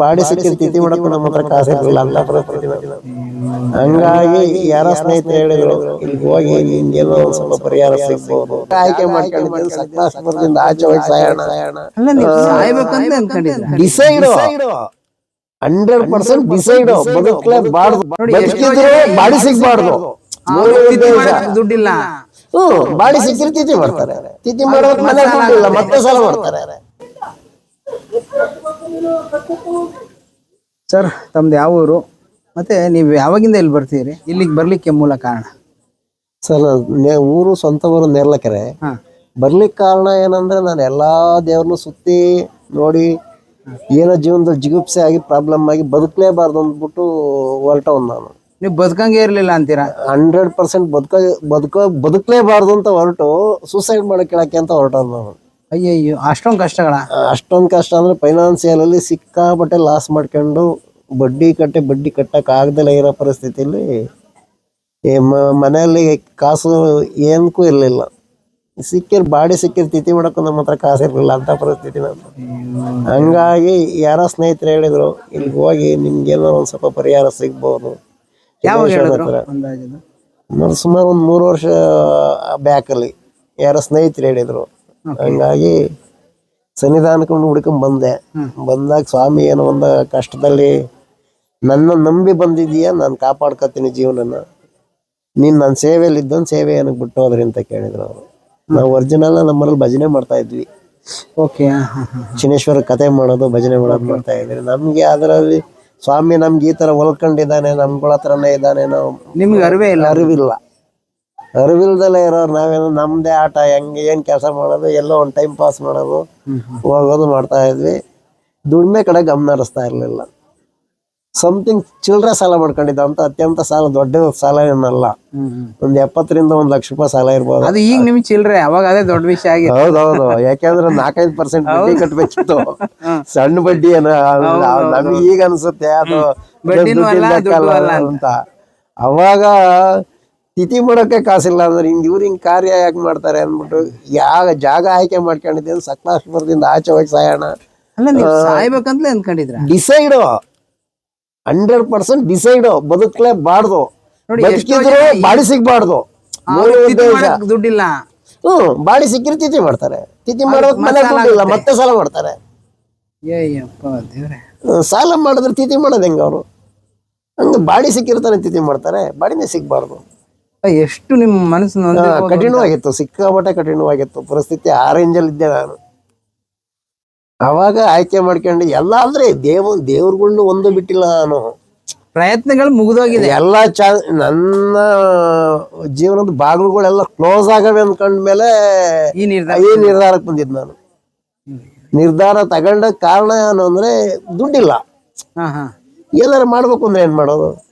Body ಸಿಕ್ಕಿರ್ತಿ ತಿಥಿ ಮಾಡಕ್ಕೂ ನಮ್ಮ ಹತ್ರ ಕಾಸು ಇರಲಿಲ್ಲ ಅಂತ ಪರಿಸ್ಥಿತಿ. ಹಂಗಾಗಿ ಯಾರ ಸ್ನೇಹಿತರು ಹೇಳಿದ್ರು ಇಲ್ಲಿ ಹೋಗಿ ಹಿಂಗೇನೋ ಒಂದ್ ಸ್ವಲ್ಪ ಪರಿಹಾರ ಸಿಗ್ಬೋದು. ಆಯ್ಕೆ ಮಾಡ್ಕೊಂಡು ಸಕಲಾಶ್ವರದಿಂದ ಆಚೆ ಹೋಗಿ ಸಾಯೋಣ. ಡಿಸೈಡ್ ಹಂಡ್ರೆಡ್ ಪರ್ಸೆಂಟ್ ಡಿಸೈಡ್ ಬದುಕಲೇಬಾರ್ದು ಬದುಕಿದ್ರು ಬಾಡಿ ಸಿಗ್ಬಾರ್ದು. ದುಡ್ಡಿಲ್ಲ. ಹ್ಮ್ ಬಾಡಿ ಸಿಕ್ಕಿದ್ರೆ ತಿಥಿ ಮಾಡ್ತಾರೆ. ತಿಥಿ ಮಾಡೋದ್ ಮನೆ ಮತ್ತೆ ಸಲ ಮಾಡ್ತಾರೆ. ಸರ್ ತಮ್ದು ಯಾವ ಊರು? ಮತ್ತೆ ನೀವು ಯಾವಾಗಿಂದ ಇಲ್ಲಿ ಬರ್ತೀರಿ? ಇಲ್ಲಿಗೆ ಬರ್ಲಿಕ್ಕೆ ಮೂಲ ಕಾರಣ? ಸರ್ ನೆ- ಊರು ಸ್ವಂತ ಊರು ನೇರ್ಲಕೆರೆ. ಹಾ. ಬರ್ಲಿಕ್ಕೆ ಕಾರಣ ಏನಂದ್ರೆ ನಾನು ಎಲ್ಲಾ ದೇವ್ರನ್ನು ಸುತ್ತಿ ನೋಡಿ ಏನೋ ಜೀವನದ ಜಿಗುಪ್ಸೆ ಆಗಿ ಪ್ರಾಬ್ಲಮ್ ಆಗಿ ಬದುಕಲೇಬಾರ್ದು ಅಂದ್ಬಿಟ್ಟು ಹೊರಟವ್ ನಾನು. ನೀವು ಬದುಕಂಗೆ ಇರ್ಲಿಲ್ಲ ಅಂತೀರಾ? ಹಂಡ್ರೆಡ್ ಪರ್ಸೆಂಟ್ ಬದುಕ ಬದುಕ ಬದುಕಲೇಬಾರ್ದು ಅಂತ ಹೊರಟು ಸೂಸೈಡ್ ಮಾಡಕ್ಕೆ ಕೇಳಕ್ಕೆ ಅಂತ ಹೊರಟವ್ ನಾನು. ಅಯ್ಯಯ್ಯೋ ಅಷ್ಟೊಂದು ಕಷ್ಟಗಳ? ಅಷ್ಟೊಂದು ಕಷ್ಟ ಅಂದ್ರೆ ಫೈನಾನ್ಸಿಯಲ್ ಅಲ್ಲಿ ಸಿಕ್ಕಾಪಟ್ಟೆ ಲಾಸ್ ಮಾಡ್ಕೊಂಡು ಬಡ್ಡಿ ಕಟ್ಟೆ ಬಡ್ಡಿ ಕಟ್ಟಕ್ ಆಗದಲ್ಲ ಇರೋ ಪರಿಸ್ಥಿತಿಯಲ್ಲಿ ಈ ಮ- ಮನೆಯಲ್ಲಿ ಕಾಸು ಏನಕ್ಕೂ ಇರಲಿಲ್ಲ. ಸಿಕ್ಕಿರ್ ಬಾಡಿ ಸಿಕ್ಕಿರ್ ತಿಥಿ ಮಾಡಕ್ಕೂ ನಮ್ಮ ಹತ್ರ ಕಾಸು ಇರಲಿಲ್ಲ ಅಂತ ಪರಿಸ್ಥಿತಿ ನಮ್ದು. ಹಂಗಾಗಿ ಯಾರೋ ಸ್ನೇಹಿತರು ಹೇಳಿದ್ರು ಇಲ್ಲಿ ಹೋಗಿ ನಿಮ್ಗೇನೋ ಒಂದ್ ಸ್ವಲ್ಪ ಪರಿಹಾರ ಸಿಗ್ಬೋದು. ಯಾವಾಗ ಸಿದ್ದೇಶ್ವರ ಹೇಳಿದ್ರು ಹತ್ರ. ಅಂದಾಜು? ನಾನು ಸುಮಾರು ಒಂದು ಮೂರು ವರ್ಷ ಬ್ಯಾಕಲ್ಲಿ ಯಾರೋ ಸ್ನೇಹಿತರು ಹೇಳಿದ್ರು. ಹಂಗಾಗಿ ಸನ್ನಿಧಾನಕ್ಕೆ ಹುಡ್ಕೊಂಡ್ ಬಂದೆ. ಬಂದಾಗ ಸ್ವಾಮಿ ಏನೋ ಒಂದು ಕಷ್ಟದಲ್ಲಿ ನನ್ನ ನಂಬಿ ಬಂದಿದೀಯ ನಾನು ಕಾಪಾಡ್ಕೊತೀನಿ ಜೀವನನ. ನೀನ್ ನನ್ನ ಸೇವೆಯಲ್ಲಿ ಇದ್ದೊಂದು ಸೇವೆ ಏನಕ್ಕೆ ಬಿಟ್ಟು ಹೋದ್ರಿ ಅಂತ ಕೇಳಿದ್ರು ಅವರು. ನಾವು ಒರಿಜಿನಲ್ ನಮ್ಮಲ್ಲಿ ಭಜನೆ ಮಾಡ್ತಾ ಇದ್ವಿ. ಓಕೆ ಶನೇಶ್ವರ ಕತೆ ಮಾಡೋದು ಭಜನೆ ಮಾಡೋದು ಮಾಡ್ತಾ ಇದ್ರಿ ನಮ್ಗೆ ಅದರಲ್ಲಿ ಸ್ವಾಮಿ ನಮ್ಗೆ ಈ ತರ ಹೊಲ್ಕೊಂಡಿದ್ದಾನೆ ನಮ್ಗಳ ಹತ್ರನೇ ಇದ್ದಾನೆ ನಾವು ನಿಮ್ಗೆ ಅರಿವೇ ಇಲ್ಲ. ಅರಿವಿಲ್ಲ. ಅರಿವಿಲ್ದಲೇ ಇರೋರು ನಾವೇನೋ ನಮ್ದೇ ಆಟ ಹೆಂಗೆ ಏನ್ ಕೆಲಸ ಮಾಡೋದು ಎಲ್ಲೋ ಒಂದು ಟೈಮ್ ಪಾಸ್ ಮಾಡೋದು ಹೋಗೋದು ಮಾಡ್ತಾ ಇದ್ವಿ. ದುಡಿಮೆ ಕಡೆ ಗಮನ ಹರಿಸ್ತಾ ಇರ್ಲಿಲ್ಲ. ಸಮಥಿಂಗ್ ಚಿಲ್ಲರೆ ಸಾಲ ಮಾಡ್ಕೊಂಡಿದ್ದ ಅಂತ ಅತ್ಯಂತ ಸಾಲ ದೊಡ್ಡ ಸಾಲ ಏನಲ್ಲ. ಒಂದ್ ಎಪ್ಪತ್ತರಿಂದ ಒಂದ್ ಲಕ್ಷ ರೂಪಾಯಿ ಸಾಲ ಇರ್ಬೋದು. ಅದು ಈಗ ನಿಮ್ಗೆ ಚಿಲ್ರೆ ಅವಾಗ ಅದೇ ದೊಡ್ಡ ವಿಷಯ ಆಗಿ ಹೌದೌದು. ಯಾಕೆಂದ್ರೆ ನಾಲ್ಕೈದು ಪರ್ಸೆಂಟ್ ಬಡ್ಡಿ ಕಟ್ಬೇಕಿತ್ತು. ಸಣ್ಣ ಬಡ್ಡಿ ಏನೋ ನಮ್ಗೆ ಈಗ ಅನ್ಸುತ್ತೆ ಅದು ಅಂತ. ಅವಾಗ ತಿಥಿ ಮಾಡೋಕೆ ಕಾಸಿಲ್ಲ ಅಂದ್ರೆ ಹಿಂಗೆ ಇವ್ರು ಹಿಂಗೆ ಕಾರ್ಯ ಯಾಕೆ ಮಾಡ್ತಾರೆ ಅಂದ್ಬಿಟ್ಟು ಯಾವ ಜಾಗ ಆಯ್ಕೆ ಮಾಡ್ಕೊಂಡಿದ್ದೀನಿ ಸಕಲಾಶ್ಪುರದಿಂದ ಆಚೆ ಹೋಗಿ ಸಾಯೋಣ. ಅಲ್ಲ ನೀವು ಸಾಯ್ಬೇಕಂತಲೇ ಡಿಸೈಡ್ ಹಂಡ್ರೆಡ್ ಪರ್ಸೆಂಟ್ ಡಿಸೈಡ್ ಬದುಕಲೇಬಾರ್ದು ನೋಡಿ, ಎಷ್ಟೋ ಬದುಕಿದ್ರು ಜನ ಈ- ಬಾಡಿ ಸಿಗ್ಬಾರ್ದು. ಮೂರು ಅವ್ರಿಗೆ ತಿಥಿ ಉದ್ದೇಶ ಮಾಡಕ್ ದುಡ್ಡಿಲ್ಲ. ಹ್ಮ್ ಬಾಡಿ ಸಿಕ್ಕಿದ್ರೆ ತಿಥಿ ಮಾಡ್ತಾರೆ. ತಿಥಿ ಮಾಡೋಕ್ ಮನೆ ಸಾಲ ದುಡ್ಡಿಲ್ಲ ಆಗುತ್ತೆ. ಮತ್ತೆ ಸಾಲ ಮಾಡ್ತಾರೆ. ಏಯಪ್ಪ ದೇವ್ರೆ. ಹ್ಮ್, ಸಾಲ ಮಾಡಿದ್ರೆ ತಿಥಿ ಮಾಡೋದು ಹೆಂಗ ಅವರು? ಹಂಗೆ ಬಾಡಿ ಸಿಕ್ಕಿರ್ತಾನೆ ತಿಥಿ ಮಾಡ್ತಾರೆ. ಬಾಡಿನೇ ಸಿಗ್ಬಾರ್ದು. ಎಷ್ಟು ನಿಮ್ಮ ಮನಸ್ಸು. ಕಠಿಣವಾಗಿತ್ತು ಸಿಕ್ಕಾಪಟ್ಟೆ ಕಠಿಣವಾಗಿತ್ತು. ಪರಿಸ್ಥಿತಿ ಆ ರೇಂಜಲ್ಲಿ ಇದ್ದೆ ನಾನು. ಅವಾಗ ಆಯ್ಕೆ ಮಾಡ್ಕೊಂಡು ಎಲ್ಲ ಅಂದ್ರೆ ದೇವ ದೇವ್ರುಗಳ್ನು ಒಂದು ಬಿಟ್ಟಿಲ್ಲ ನಾನು. ಪ್ರಯತ್ನಗಳು ಮುಗಿದೋಗಿದೆ. ಎಲ್ಲ ಚಾ ನನ್ನ ಜೀವನದ ಬಾಗಿಲುಗಳೆಲ್ಲ ಕ್ಲೋಸ್ ಆಗವೆ ಅಂದ್ಕೊಂಡ್ಮೇಲೆ ಈ ನಿರ್ಧಾರ ಈ ನಿರ್ಧಾರಕ್ಕೆ ಬಂದಿದ್ದು ನಾನು. ನಿರ್ಧಾರ ತಗೊಂಡ ಕಾರಣ ಏನು ಅಂದ್ರೆ ದುಡ್ಡಿಲ್ಲ. ಹಾ ಹಾ. ಏನಾರ ಮಾಡ್ಬೇಕು ಅಂದ್ರೆ ಏನ್ ಮಾಡೋದು?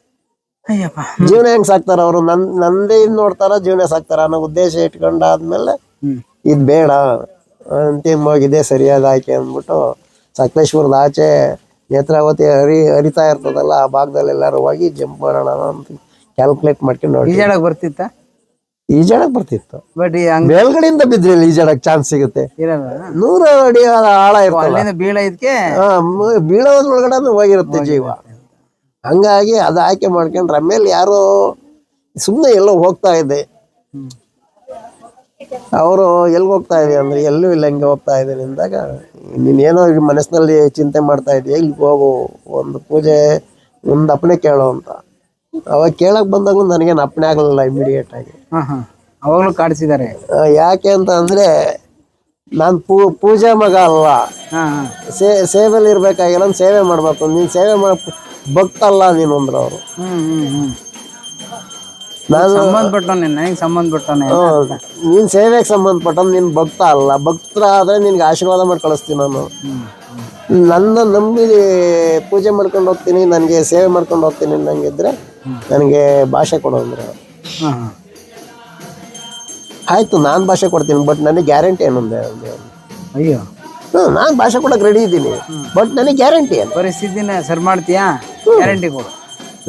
ಜೀವನ ಹೆಂಗ್ ಸಾಕ್ತಾರ ಅವರು? ನನ್ ನಂದೇ ಇದ್ ನೋಡ್ತಾರ ಜೀವನ ಸಾಕ್ತಾರ ಅನ್ನೋ ಉದ್ದೇಶ ಇಟ್ಕೊಂಡಾದ್ಮೇಲೆ ಇದ್ ಬೇಡ. ಅಂತಿಮವಾಗಿ ಇದೇ ಸರಿಯಾದ ಆಯ್ಕೆ ಅಂದ್ಬಿಟ್ಟು ಸಕಲೇಶ್ವರದ ಆಚೆ ನೇತ್ರಾವತಿ ಹರಿ ಹರಿತಾ ಇರ್ತದಲ್ಲ ಆ ಭಾಗದಲ್ಲಿ ಎಲ್ಲಾರು ಹೋಗಿ ಜಂಪ್ ಮಾಡೋಣ ಅಂತ ಕ್ಯಾಲ್ಕುಲೇಟ್ ಮಾಡ್ಕೊಂಡು ನೋಡಿ ಈಜಾಡಕ್ ಬರ್ತಿತ್ತ? ಈಜಾಡಕ್ ಬರ್ತಿತ್ತು. ಬಟ್ ಮೇಲ್ಗಡೆಯಿಂದ ಬಿದ್ರೆ ಈಜಾಡಕ್ ಚಾನ್ಸ್ ಸಿಗುತ್ತೆ. ನೂರ ಅಡಿ ಆಳ ಅಲ್ಲಿಂದ ಬೀಳ ಇದಕ್ಕೆ ಬೀಳೋದ್ರೊಳಗಡೆ ಹೋಗಿರುತ್ತೆ ಜೀವ. ಹಂಗಾಗಿ ಅದು ಆಯ್ಕೆ ಮಾಡ್ಕೊಂಡ್ರೆ ಆಮೇಲೆ ಯಾರು ಸುಮ್ಮನೆ ಎಲ್ಲೋ ಹೋಗ್ತಾ ಇದ್ದೆ ಅವರು ಎಲ್ಲಿ ಹೋಗ್ತಾ ಇದೆ ಅಂದ್ರೆ ಎಲ್ಲೂ ಇಲ್ಲ ಹಂಗೆ ಹೋಗ್ತಾ ಇದ್ದೀನಿ ಅಂದಾಗ ನೀನೇನೋ ಈಗ ಮನಸ್ಸಿನಲ್ಲಿ ಚಿಂತೆ ಮಾಡ್ತಾ ಇದೀಯ? ಇಲ್ಲಿ ಹೋಗು ಒಂದು ಪೂಜೆ ಒಂದು ಅಪ್ಪಣೆ ಕೇಳೋ ಅಂತ. ಅವಾಗ ಕೇಳಕ್ ಬಂದಾಗ ನನಗೇನು ಅಪ್ಪಣೆ ಆಗಲಿಲ್ಲ ಇಮಿಡಿಯೇಟ್ ಆಗಿ. ಅವಾಗಲೂ ಕಾಡಿಸಿದ್ದಾರೆ. ಯಾಕೆ ಅಂತ ಅಂದ್ರೆ ನಾನು ಪೂ ಪೂಜೆ ಮಗ ಸೇ ಸೇವೆಲಿ ಇರ್ಬೇಕಾಗಿಲ್ಲ ಸೇವೆ ಮಾಡ್ಬೇಕು. ನೀನು ಸೇವೆ ಮಾಡ ಭಕ್ತ ಅಲ್ಲ ನೀನು ಅಂದ್ರೆ ಅವರು. ಹ್ಮ್ ಹ್ಮ್ ಹ್ಮ್. ನಾನು ಸಂಬಂಧಪಟ್ಟವನೆ ನೀನ್ ಸೇವೆಗೆ ಸಂಬಂಧಪಟ್ಟ ನೀನ್ ಭಕ್ತ ಅಲ್ಲ. ಭಕ್ತರ ಆದ್ರೆ ನಿನ್ಗೆ ಆಶೀರ್ವಾದ ಮಾಡಿ ಕಳಿಸ್ತೀನಿ ನಾನು. ನನ್ನ ನಂಬಿ ಪೂಜೆ ಮಾಡ್ಕೊಂಡು ಹೋಗ್ತೀನಿ ನನಗೆ ಸೇವೆ ಮಾಡ್ಕೊಂಡು ಹೋಗ್ತೀನಿ ನಂಗಿದ್ರೆ ನನಗೆ ಭಾಷೆ ಕೊಡು ಅಂದ್ರೆ ಹಾ ಹಾ. ಆಯ್ತು ನಾನು ಭಾಷೆ ಕೊಡ್ತೀನಿ ಬಟ್ ನನಗೆ ಗ್ಯಾರಂಟಿ ಏನಂದೆ ಅಯ್ಯೋ. ಹ್ಮ್ ನಾನು ಭಾಷೆ ಕೊಡಕ್ಕೆ ರೆಡಿ ಇದ್ದೀನಿ. ಬಟ್ ನನಗೆ ಗ್ಯಾರಂಟಿ ಪರಿಸ್ಥಿತಿನ ಸರಿ ಮಾಡ್ತೀಯಾ? ಗ್ಯಾರಂಟಿ ಕೊಡು.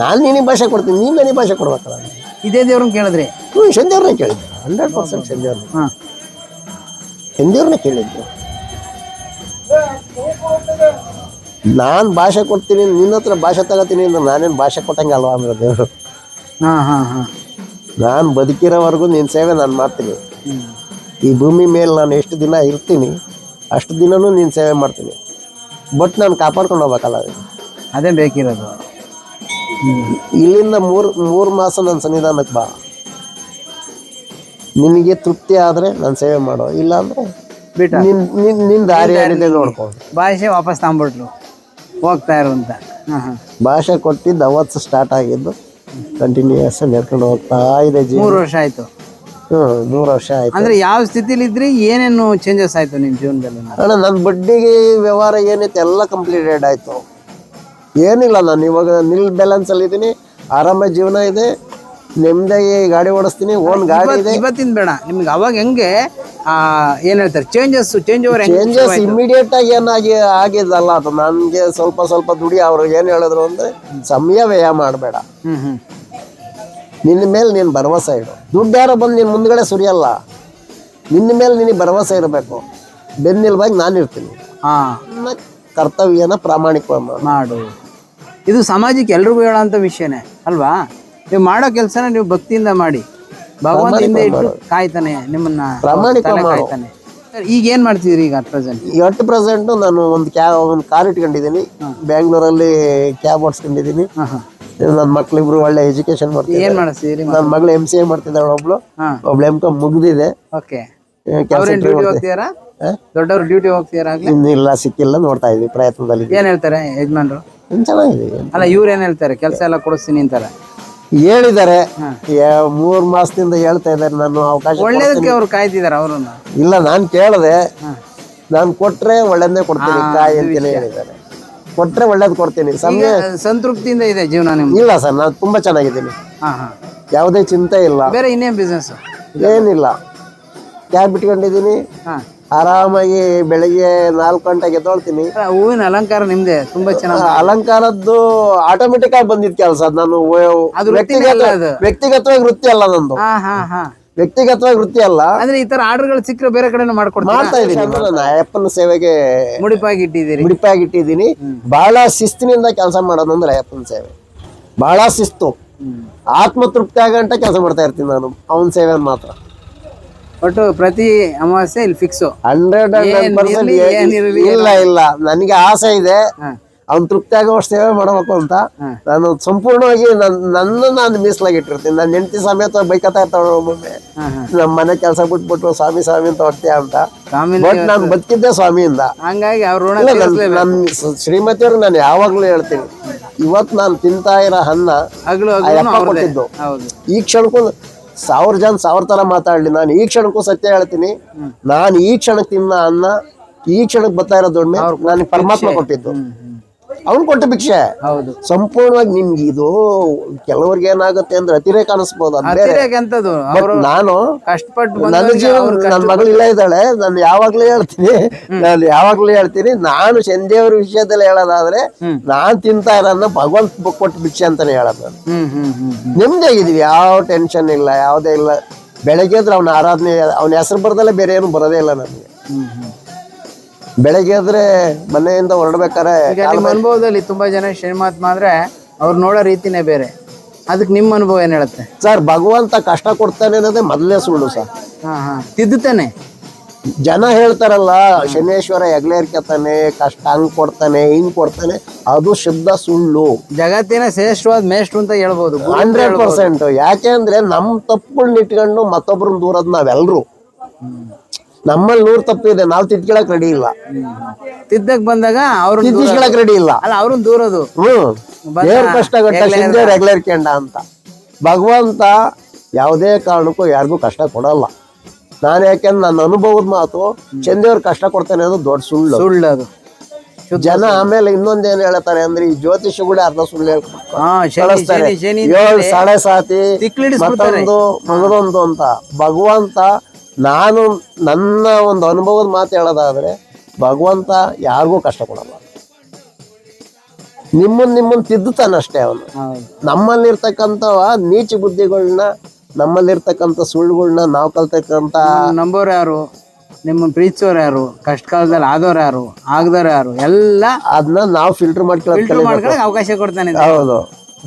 ನಾನು ನಿನಗೆ ಭಾಷೆ ಕೊಡ್ತೀನಿ ನೀನು ನನಗೆ ಭಾಷೆ ಕೊಡ್ಬೇಕಲ್ಲ. ಇದೇ ದೇವ್ರನ್ನ ಕೇಳಿದ್ರಿ? ಹ್ಞೂ ಶಂದೇವ್ರನ್ನ ಕೇಳಿದ್ದೆ. ಹಂಡ್ರೆಡ್ ಪರ್ಸೆಂಟ್ ಶಂದೇವ್ರನ್ನ ಹಾಂ. ಸಂಜೆವ್ರನ್ನ ಕೇಳಿದ್ದು. ನಾನು ಭಾಷೆ ಕೊಡ್ತೀನಿ ನಿನ್ನ ಹತ್ರ ಭಾಷೆ ತಗೋತೀನಿ ಅಂದ್ರೆ ನಾನೇನು ಭಾಷೆ ಕೊಟ್ಟಂಗೆ ಅಲ್ವಾ ಅಂದ್ರೆ ದೇವರು? ಹಾಂ ಹಾಂ ಹಾಂ. ನಾನು ಬದುಕಿರೋವರೆಗೂ ನಿನ್ನ ಸೇವೆ ನಾನು ಮಾಡ್ತೀನಿ. ಈ ಭೂಮಿ ಮೇಲೆ ನಾನು ಎಷ್ಟು ದಿನ ಇರ್ತೀನಿ ಅಷ್ಟು ದಿನನೂ ನೀನು ಸೇವೆ ಮಾಡ್ತೀನಿ. ಬಟ್ ನಾನು ಕಾಪಾಡ್ಕೊಂಡು ಹೋಗ್ಬೇಕಲ್ಲ. ಅದೇ ಬೇಕಿರೋದು. ಇಲ್ಲಿಂದ ಮೂರು ಮೂರು ಮಾಸ ನನ್ನ ಸನ್ನಿಧಾನಕ್ಕೆ ಬಾ. ನಿನಗೆ ತೃಪ್ತಿ ಆದರೆ ನಾನು ಸೇವೆ ಮಾಡೋ. ಇಲ್ಲ ಅಂದರೆ ಬಿಟ್ಟು. ನಿನ್ ನಿನ್ನ ನಿನ್ ದಾರಿ ಹೇಳಿದೆ ನೋಡ್ಕೊ. ಭಾಷೆ ವಾಪಸ್ ತಗೊಂಬಿಟ್ಲು ಹೋಗ್ತಾ ಇರು ಅಂತ. ಹಾ ಹಾ ಭಾಷೆ ಕೊಟ್ಟಿದ್ದು ಅವತ್ತು ಸ್ಟಾರ್ಟ್ ಆಗಿದ್ದು. ಕಂಟಿನ್ಯೂಸ್ ನಡ್ಕೊಂಡು ಹೋಗ್ತಾ ಇದೆ ಜೀವನ. ಮೂರು ವರ್ಷ ಆಯ್ತು. ಮೂರು ವರ್ಷ ಆಯ್ತು. ಅಂದ್ರೆ ಯಾವ ಸ್ಥಿತಿಲಿ ಇದ್ರಿ ಏನೇನು ಚೇಂಜಸ್ ಆಯ್ತು ನಿಮ್ ಜೀವನದಲ್ಲಿ? ಅಣ್ಣ ನನ್ನ ಬಡ್ಡಿಗೆ ವ್ಯವಹಾರ ಏನೈತೆ ಎಲ್ಲ ಕಂಪ್ಲೀಟೆಡ್ ಆಯ್ತು. ಏನಿಲ್ಲ ನಾನು ಇವಾಗ ನಿಲ್ ಬ್ಯಾಲೆನ್ಸ್ ಅಲ್ಲಿ ಇದ್ದೀನಿ ಆರಾಮ ಜೀವನ ಇದೆ ನೆಮ್ಮದಿಯಾಗಿ ಗಾಡಿ ಓಡಿಸ್ತೀನಿ ಓನ್ ಗಾಡಿ ಇದೆ. ಇವತ್ತಿನ ಬೇಡ ನಿಮ್ಗೆ ಅವಾಗ ಹೆಂಗೆ ಆ ಏನ್ ಹೇಳ್ತಾರೆ changes change over changes immediate ಆಗಿ ಏನಾಗಿ ಆಗಿದ್ದಲ್ಲ ಅದು ನನಗೆ ಸ್ವಲ್ಪ ಸ್ವಲ್ಪ ದುಡಿ ಅವರು ಏನು ಹೇಳಿದ್ರು ಅಂದ್ರೆ ಸಮಯ ವ್ಯಯ ಮಾಡಬೇಡ. ಹ್ಮ್ ಹ್ಮ್. ನಿನ್ನ ಮೇಲೆ ನೀನು ಭರವಸೆ ಇಡು. ದುಡ್ಡು ಯಾರೋ ಬಂದು ನಿನ್ನ ಮುಂದ್ಗಡೆ ಸುರಿಯಲ್ಲ. ನಿನ್ನ ಮೇಲೆ ನಿನಗೆ ಭರವಸೆ ಇರಬೇಕು. ಬೆನ್ನಿಲ್ವಾಗಿ ನಾನು ಇರ್ತೀನಿ. ಹಾ. ನನ್ನ ಕರ್ತವ್ಯನ ಪ್ರಾಮಾಣಿಕವಾಗಿ ಮಾಡು. ಮಾಡು ಇದು ಸಮಾಜಕ್ಕೆ ಎಲ್ರಿಗೂ ಹೇಳೋಂಥ ವಿಷಯನೇ ಅಲ್ವಾ? ನೀವು ಮಾಡೋ ಕೆಲಸನ ನೀವು ಭಕ್ತಿಯಿಂದ ಮಾಡಿ. ಭಗವಂತ ಹಿಂದೆ ಇಟ್ಟು ಕಾಯ್ತಾನೆ ನಿಮ್ಮನ್ನ ಪ್ರಾಮಾಣಿಕ ತಲೆ ಮಾಡು. ಕಾಯ್ತಾನೆ. ಸರ್, ಈಗ ಏನ್ ಮಾಡ್ತಿದ್ರಿ ಈಗ ಅಟ್ ಪ್ರೆಸೆಂಟ್ ಎಟ್ ಪ್ರೆಸೆಂಟ್ ನಾನು ಒಂದು ಕ್ಯಾಬ್ ಒಂದು ಕಾರ್ ಇಟ್ಕೊಂಡಿದ್ದೀನಿ. ಬ್ಯಾಂಗ್ಳೂರಲ್ಲಿ ಕ್ಯಾಬ್ ಓಡಿಸ್ಕೊಂಡಿದ್ದೀನಿ. ನನ್ನ ಮಕ್ಳಿಬ್ರು ಒಳ್ಳೆ ಎಜುಕೇಶನ್ ಮಾಡ್ತಿದ್ದಾರೆ. ಏನ್ ಮಾಡಿಸ್ತಿದ್ರಿ ನನ್ನ ಮಗಳು ಎಂ ಸಿ ಎ ಮಾಡ್ತಿದ್ದಾಳೆ ಒಬ್ಳು. ಹಾ. ಒಬ್ಳು ಎಂ ಕಾಮ್ ಮುಗ್ದಿದೆ. ಓಕೆ. ಕೆಲಸ ಅವ್ರೇನ್ ಡ್ಯೂಟಿ ಹೋಗ್ತೀರಾ ದೊಡ್ಡವ್ರು ಡ್ಯೂಟಿ ಹೋಗ್ತೀರಾ ಆಗ್ಲಿ? ಇನ್ನಿಲ್ಲ ಸಿಕ್ಕಿಲ್ಲ ನೋಡ್ತಾ ಇದ್ವಿ ಪ್ರಯತ್ನದಲ್ಲಿ ಏನ್ ಹೇಳ್ತಾರೆ ಯಜಮಾನ್ರು? ಚೆನ್ನಾಗಿದೆ. ಅಲ್ಲ ಇವ್ರು ಏನ್ ಹೇಳ್ತಾರೆ? ಕೆಲಸ ಎಲ್ಲ ಕೊಡಿಸ್ತೀನಿ ಅಂತಾರೆ. ಹೇಳಿದ್ದಾರೆ. ಯಾ- ಮೂರ್ ಮಾಸದಿಂದ ಹೇಳ್ತಾ ಇದ್ದಾರೆ ನಾನು ಅವಕಾಶ ಒಳ್ಳೇದಕ್ಕೆ ಅವ್ರು ಕಾಯ್ತಿದಾರೆ ಅವ್ರನ್ನ? ಇಲ್ಲ ನಾನು ಕೇಳಿದೆ. ನಾನು ಕೊಟ್ರೆ ಒಳ್ಳೇದೇ ಕೊಡ್ತೀನಿ ಕಾಯಿ ಅಂತ ಹೇಳಿದ್ದಾರೆ. ಕೊಟ್ರೆ ಒಳ್ಳೇದು ಕೊಡ್ತೀನಿ. ಸಮಯ ಸಂತೃಪ್ತಿಯಿಂದ ಇದೆ ಜೀವನ ನಿಮ್ಗೆ ಇಲ್ಲ ಸರ್ ನಾನು ತುಂಬಾ ಚೆನ್ನಾಗಿದ್ದೀನಿ. ಹಾ ಹಾ. ಯಾವುದೇ ಚಿಂತೆ ಇಲ್ಲ. ಬೇರೆ ಇನ್ನೇನ್ ಬಿಸ್ನೆಸ್ ಏನಿಲ್ಲ. ಕ್ಯಾಬ್ ಇಟ್ಕೊಂಡಿದ್ದೀನಿ. ಹಾ. ಆರಾಮಾಗಿ ಬೆಳಿಗ್ಗೆ ನಾಲ್ಕು ಗಂಟೆಗೆ ಎದ್ದೊಳ್ತೀನಿ. ಹೂವಿನ ಅಲಂಕಾರ ನಿಮ್ದೆ? ತುಂಬಾ ಚೆನ್ನಾಗಿ ಅಲಂಕಾರದ್ದು ಆಟೋಮೆಟಿಕ್ ಆಗಿ ಬಂದಿದ್ ಕೆಲಸ ನಾನು ವ್ಯಕ್ತಿಗತ. ವ್ಯಕ್ತಿಗತವಾಗಿ ವೃತ್ತಿ ಅಲ್ಲ ನಂದು. ಹಾ ಹಾ ಹಾ. ವ್ಯಕ್ತಿಗತವಾಗಿ ವೃತ್ತಿ ಅಲ್ಲ. ಅಂದ್ರೆ ಈ ತರ ಆರ್ಡರ್ಗಳು ಸಿಕ್ಕರೆ ಬೇರೆ ಕಡೆನೂ ಮಾಡ್ಕೊಡ್ತಾ ಮಾಡ್ತಾ ಇದ್ದೀನಿ. ನಾನು ಅಯ್ಯಪ್ಪನ ಸೇವೆಗೆ ಮುಡಿಪಾಗಿ ಇಟ್ಟಿದ್ದೀರಿ. ಮುಡಿಪಾಗಿ ಇಟ್ಟಿದ್ದೀನಿ. ಬಹಳ ಶಿಸ್ತಿನಿಂದ ಕೆಲಸ ಮಾಡೋದಂದ್ರೆ ಅಯ್ಯಪ್ಪನ ಸೇವೆ. ಬಹಳ ಶಿಸ್ತು. ಆತ್ಮತೃಪ್ತಿ ಆಗಂಟ ಕೆಲಸ ಮಾಡ್ತಾ ಇರ್ತೀನಿ ನಾನು ಅವನ ಸೇವೆ ಮಾತ್ರ. ಒಟ್ಟು ಪ್ರತಿ ಅಮಾವಾಸ್ಯೆ ಇಲ್ಲಿ ಫಿಕ್ಸ್ ಹಂಡ್ರೆಡ್ ಏನಿರ್ಲಿ, ಇಲ್ಲ ಇಲ್ಲ. ನನಗೆ ಆಸೆ ಇದೆ. ಅವ್ನ್ ತೃಪ್ತಿ ಆಗೋ ಸೇವೆ ಮಾಡಬೇಕು ಅಂತ ನಾನು ಸಂಪೂರ್ಣವಾಗಿ ನನ್ನ ನನ್ನ ನಾನು ಮೀಸಲಾಗಿಟ್ಟಿರ್ತೀನಿ ನನ್ನ ಹೆಂಡತಿ ಸಮೇತ ಬೈಕತ್ತಾ ಇರ್ತಾಳೆ ಒಮ್ಮೊಮ್ಮೆ ನಮ್ಮ ಮನೆ ಕೆಲಸ ಬಿಟ್ಬಿಟ್ಟು ಸ್ವಾಮಿ ಸ್ವಾಮಿ ಅಂತ ಹೊಡ್ತೀಯ ಅಂತ. ಬಟ್ ನಾನು ಬದುಕಿದ್ದೆ ಸ್ವಾಮಿಯಿಂದ. ಹಂಗಾಗಿ ನನ್. ನನ್ನ ಶ್ರೀಮತಿಯವ್ರಿಗೆ ನಾನು ಯಾವಾಗ್ಲೂ ಹೇಳ್ತೀನಿ. ಇವತ್ತು ನಾನು ತಿಂತಾ ಇರೋ ಅನ್ನ ಕೊಟ್ಟಿದ್ದು. ಈ ಕ್ಷಣಕ್ಕೂ ಸಾವಿರ ಜನ ಸಾವಿರ ತರ ಮಾತಾಡ್ಲಿ. ನಾನು ಈ ಕ್ಷಣಕ್ಕೂ ಸತ್ಯ ಹೇಳ್ತೀನಿ. ನಾನು ಈ ಕ್ಷಣಕ್ಕೆ ತಿನ್ನ ಅನ್ನ ಈ ಕ್ಷಣಕ್ಕೆ ಬರ್ತಾ ಇರೋ ದುಡ್ಮೆ ನನಗೆ ಪರಮಾತ್ಮ ಕೊಟ್ಟಿದ್ದು. ಅವ್ನು ಕೊಟ್ಟ ಭಿಕ್ಷೆ. ಹೌದು. ಸಂಪೂರ್ಣವಾಗಿ ನಿಮ್ಗೆ ಇದು ಕೆಲವ್ರಿಗೆ ಏನಾಗುತ್ತೆ ಅಂದ್ರೆ ಅತಿರೇಕ ಅನಿಸ್ಬೋದು ಅದು ಬೇರೆ. ಅತಿರೇಕ ಎಂತದು? ಬಟ್ ಅವರು ನಾನು ಕಷ್ಟಪಟ್ಟು ನನ್ನ ಬಂದವ್ರಿಗೆ ಜೀವನ ಅವ್ರು ನನ್ನ ಮಗಳು ಇಲ್ಲ ಇದ್ದಾಳೆ ನಾನು ಯಾವಾಗ್ಲೂ ಹೇಳ್ತೀನಿ. ನಾನು ಯಾವಾಗ್ಲೂ ಹೇಳ್ತೀನಿ ನಾನು ಚಂದೇವ್ರ ವಿಷಯದಲ್ಲಿ ಹೇಳೋದಾದ್ರೆ ನಾನ್ ತಿಂತಾ ಇರೋದನ್ನ ಭಗವಂತ ಕೊಟ್ಟ ಭಿಕ್ಷೆ ಅಂತಾನೆ ಹೇಳೋದು ನಾನು. ಹ್ಮ್ ಹ್ಮ್ ಹ್ಮ್ ಹ್ಮ್. ನೆಮ್ಮದಿಯಾಗಿದ್ದೀವಿ ಯಾವ ಟೆನ್ಷನ್ ಇಲ್ಲ ಯಾವುದೇ ಇಲ್ಲ. ಬೆಳಗ್ಗೆ ಎದ್ರೆ ಅವನ ಆರಾಧನೆ ಅವನ ಹೆಸರು ಬರ್ದಲ್ಲೇ ಬೇರೆ ಏನು ಬರೋದೇ ಇಲ್ಲ ನನಗೆ. ಹ್ಮ್ ಹ್ಮ್. ಬೆಳಗ್ಗೆ ಆದ್ರೆ ಮನೆಯಿಂದ ಹೊರಡ್ಬೇಕಾರೆ ಈಗ ನಿಮ್ಮ ಅನುಭವದಲ್ಲಿ ತುಂಬಾ ಜನ ಶ್ರೀಮಾತ್ಮ ಮಾತ್ರ ಅವ್ರು ನೋಡೋ ರೀತಿನೇ ಬೇರೆ. ಅದಕ್ಕೆ ನಿಮ್ಮ ಅನುಭವ ಏನ್ ಹೇಳುತ್ತೆ? ಸರ್ ಭಗವಂತ ಕಷ್ಟ ಕೊಡ್ತಾನೆ ಅನ್ನೋದೇ ಮೊದಲೇ ಸುಳ್ಳು ಸರ್. ಹಾ ಹಾ. ತಿದ್ದುತ್ತಾನೆ ಜನ ಹೇಳ್ತಾರಲ್ಲ ಶನೇಶ್ವರ ಹೆಗ್ಲೇರ್ಕತಾನೆ ಕಷ್ಟ ಹಂಗ್ ಕೊಡ್ತಾನೆ ಹಿಂಗ್ ಕೊಡ್ತಾನೆ ಅದು ಶುದ್ಧ ಸುಳ್ಳು. ಜಗತ್ತಿನ ಶ್ರೇಷ್ಠವಾದ ಮೇಷ್ಟ್ರು ಅಂತ ಹೇಳ್ಬೋದು ಗುರು ಅಂತ ಹಂಡ್ರೆಡ್ ಹೇಳ್ಬೋದು. ಪರ್ಸೆಂಟ್. ಯಾಕೆ ಅಂದ್ರೆ ನಮ್ ತಪ್ಪುಗಳನ್ನ ಇಟ್ಕೊಂಡು ಮತ್ತೊಬ್ರನ್ನ ದೂರದ್ ನಾವೆಲ್ರು. ನಮ್ಮಲ್ಲಿ ನೂರ್ ತಪ್ಪಿದೆ ನಾವು ತಿದ್ಕೊಳಕ್ ರೆಡಿ ಇಲ್ಲ. ತಿದ್ದಕ್ ಬಂದಾಗ ಅವ್ರು ತಿದ್ದಿಸ್ಕೊಳಕ್ ರೆಡಿ ಇಲ್ಲ. ಅಲ್ಲ ಅವ್ರನ್ನ ದೂರದು ಹ್ಮ್. ದೇವ್ರ ಕಷ್ಟ ಗಟ್ಟ ರೆಗ್ಯುಲರ್ ರೆಗ್ಲೇರ್ಕೆಂಡ ಅಂತ. ಭಗವಂತ ಯಾವುದೇ ಕಾರಣಕ್ಕೂ ಯಾರಿಗೂ ಕಷ್ಟ ಕೊಡಲ್ಲ. ನಾನು ಯಾಕೆಂದ್ರೆ ನನ್ನ ಅನುಭವದ ಮಾತು ಚಂದೇವ್ರ ಕಷ್ಟ ಕೊಡ್ತಾನೆ ಅನ್ನೋದು ದೊಡ್ಡ ಸುಳ್ಳು ಸುಳ್ಳು ಅದು. ಜನ ಆಮೇಲೆ ಇನ್ನೊಂದೇನ್ ಹೇಳ್ತಾರೆ ಅಂದ್ರೆ ಈ ಜ್ಯೋತಿಷಗಳು ಅರ್ಧ ಸುಳ್ಳು ಹೇಳ್ತಾರೆ ಏಳು ಸಾಡೆ ಸಾತಿ ಮತ್ತೊಂದು ಮಗದೊಂದು ಅಂತ. ಭಗವಂತ ನಾನು ನನ್ನ ಒಂದು ಅನುಭವದ ಮಾತು ಹೇಳೋದಾದ್ರೆ ಭಗವಂತ ಯಾರಿಗೂ ಕಷ್ಟ ಕೊಡಲ್ಲ. ನಿಮ್ಮನ್ ನಿಮ್ಮನ್ ತಿದ್ದುತ್ತಾನಷ್ಟೇ ಅವನು. ನಮ್ಮಲ್ಲಿರ್ತಕ್ಕಂಥ ನೀಚ ಬುದ್ಧಿಗಳನ್ನ ನಮ್ಮಲ್ಲಿರ್ತಕ್ಕಂಥ ಸುಳ್ಳುಗಳನ್ನ ನಾವು ಕಲ್ತಕ್ಕಂಥ ನಂಬೋರು ಯಾರು? ನಿಮ್ಮ ಪ್ರೀತಿಸೋರು ಯಾರು? ಕಷ್ಟ ಕಾಲದಲ್ಲಿ ಆದವ್ರು ಯಾರು? ಆಗದವ್ರು ಯಾರು? ಎಲ್ಲ ಅದನ್ನ ನಾವು ಫಿಲ್ಟರ್ ಮಾಡ್ಕೊಳ್ಳೋದು ಫಿಲ್ಟರ್ ಅವಕಾಶ ಕೊಡ್ತಾನೆ. ಹೌದು.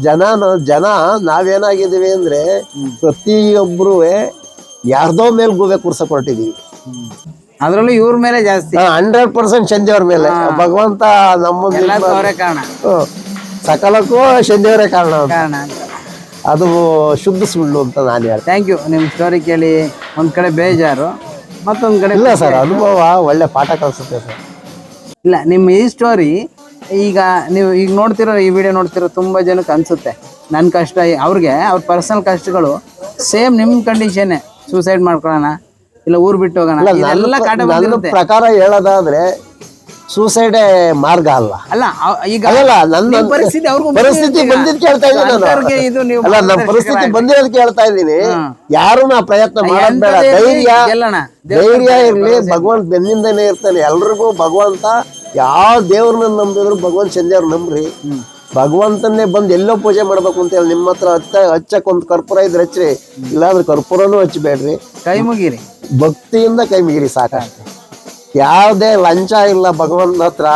ಜನ ಜನ ನಾವೇನಾಗಿದ್ದೀವಿ ಅಂದ್ರೆ ಪ್ರತಿಯೊಬ್ರು ಯಾರ್ದೋ ಮೇಲೆ ಗೂಬೆ ಕೂರ್ಸಕ್ ಹೊರಟಿದೀವಿ. ಅದ್ರಲ್ಲೂ ಇವ್ರ ಮೇಲೆ ಜಾಸ್ತಿ. ಹಂಡ್ರೆಡ್ ಪರ್ಸೆಂಟ್ ಸಂಜೆಯವ್ರ ಮೇಲೆ. ಭಗವಂತ ನಮ್ಮ ಕಾರಣ. ಸಕಲಕ್ಕೂ ಸಂಜೆಯವರೇ ಕಾರಣ ಅದು ಶುದ್ಧ ಸುಳ್ಳು ಅಂತ ನಾನು ಹೇಳ್ತೀನಿ. ಥ್ಯಾಂಕ್ ಯು ನಿಮ್ಮ ಸ್ಟೋರಿ ಕೇಳಿ ಒಂದು ಕಡೆ ಬೇಜಾರು ಮತ್ತೊಂದು ಕಡೆ ಇಲ್ಲ ಸರ್ ಅನುಭವ ಒಳ್ಳೆ ಪಾಠ ಕಲಿಸುತ್ತೆ ಸರ್. ಇಲ್ಲ ನಿಮ್ಮ ಈ ಸ್ಟೋರಿ ಈಗ ನೀವು ಈಗ ನೋಡ್ತಿರೋ ಈ ವಿಡಿಯೋ ನೋಡ್ತಿರೋ ತುಂಬ ಜನಕ್ಕೆ ಅನಿಸುತ್ತೆ. ನನ್ನ ಕಷ್ಟ ಅವ್ರಿಗೆ ಅವ್ರ ಪರ್ಸನಲ್ ಕಷ್ಟಗಳು ಸೇಮ್ ನಿಮ್ಮ ಕಂಡೀಷನ್ನೇ ಸೂಸೈಡ್ ಮಾಡ್ಕೊಳ್ಳೋಣ ಇಲ್ಲ ಊರ್ ಬಿಟ್ಟು ಹೋಗೋಣ ಇದೆಲ್ಲ ಕಾಟ ನನ್ನ ಬಂದಿರುತ್ತೆ. ಪ್ರಕಾರ ಹೇಳೋದಾದ್ರೆ ಸೂಸೈಡೇ ಮಾರ್ಗ ಅಲ್ಲ. ಅಲ್ಲ ಈಗ ಅಲ್ಲಲ್ಲ ನನ್ನ ಪರಿಸ್ಥಿತಿ ಅವ್ರಿಗೂ ಪರಿಸ್ಥಿತಿ ಬಂದಿದ್ ಕೇಳ್ತಾ ಇದ್ದೀನಿ ನಾನು. ಇದು ನೀವು ಅಲ್ಲ ನಮ್ಮ ಪರಿಸ್ಥಿತಿ ಬಂದಿರೋದು ಕೇಳ್ತಾ ಇದ್ದೀನಿ. ಯಾರು ನಾ ಪ್ರಯತ್ನ ಮಾಡೋದ್ ಬೇಡ. ಧೈರ್ಯ. ಧೈರ್ಯ ಇರ್ಲಿ ಭಗವಂತ ಬೆನ್ನಿಂದನೇ ಇರ್ತಾನೆ. ಎಲ್ರಿಗೂ ಭಗವಂತ ಯಾವ ದೇವ್ರನ್ನ ನಂಬಿದ್ರು ಭಗವಂತ ಚಂದ್ರ ನಂಬ್ರಿ. ಭಗವಂತನ್ನೇ ಬಂದು ಎಲ್ಲೋ ಪೂಜೆ ಮಾಡ್ಬೇಕು ಅಂತ ಹೇಳಿ ನಿಮ್ಮ ಹತ್ರ ಹಚ್ಚ ಹಚ್ಚಕ್ ಒಂದು ಕರ್ಪೂರ ಇದ್ರೆ ಹಚ್ಚ್ರಿ ಇಲ್ಲಾಂದ್ರೆ ಕರ್ಪೂರನೂ ಹಚ್ಚಬೇಡ್ರಿ. ಕೈ ಮುಗಿರಿ. ಭಕ್ತಿಯಿಂದ ಕೈ ಮುಗಿರಿ ಸಾಕ. ಯಾವುದೇ ಲಂಚ ಇಲ್ಲ ಭಗವಂತನ ಹತ್ರ.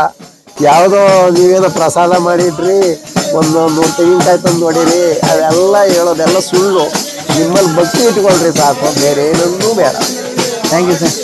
ಯಾವುದೋ ನೀವೇನೋ ಪ್ರಸಾದ ಮಾಡಿಟ್ರಿ ಒಂದು ನೂರು ತೆಂಗಿನಕಾಯಿ ತಂದು ನೋಡಿರಿ ಅವೆಲ್ಲ ಹೇಳೋದೆಲ್ಲ ಸುಳ್ಳು. ನಿಮ್ಮಲ್ಲಿ ಭಕ್ತಿ ಇಟ್ಕೊಳ್ರಿ ಸಾಕು ಬೇರೆ ಏನನ್ನೂ ಬೇಡ. Thank you sir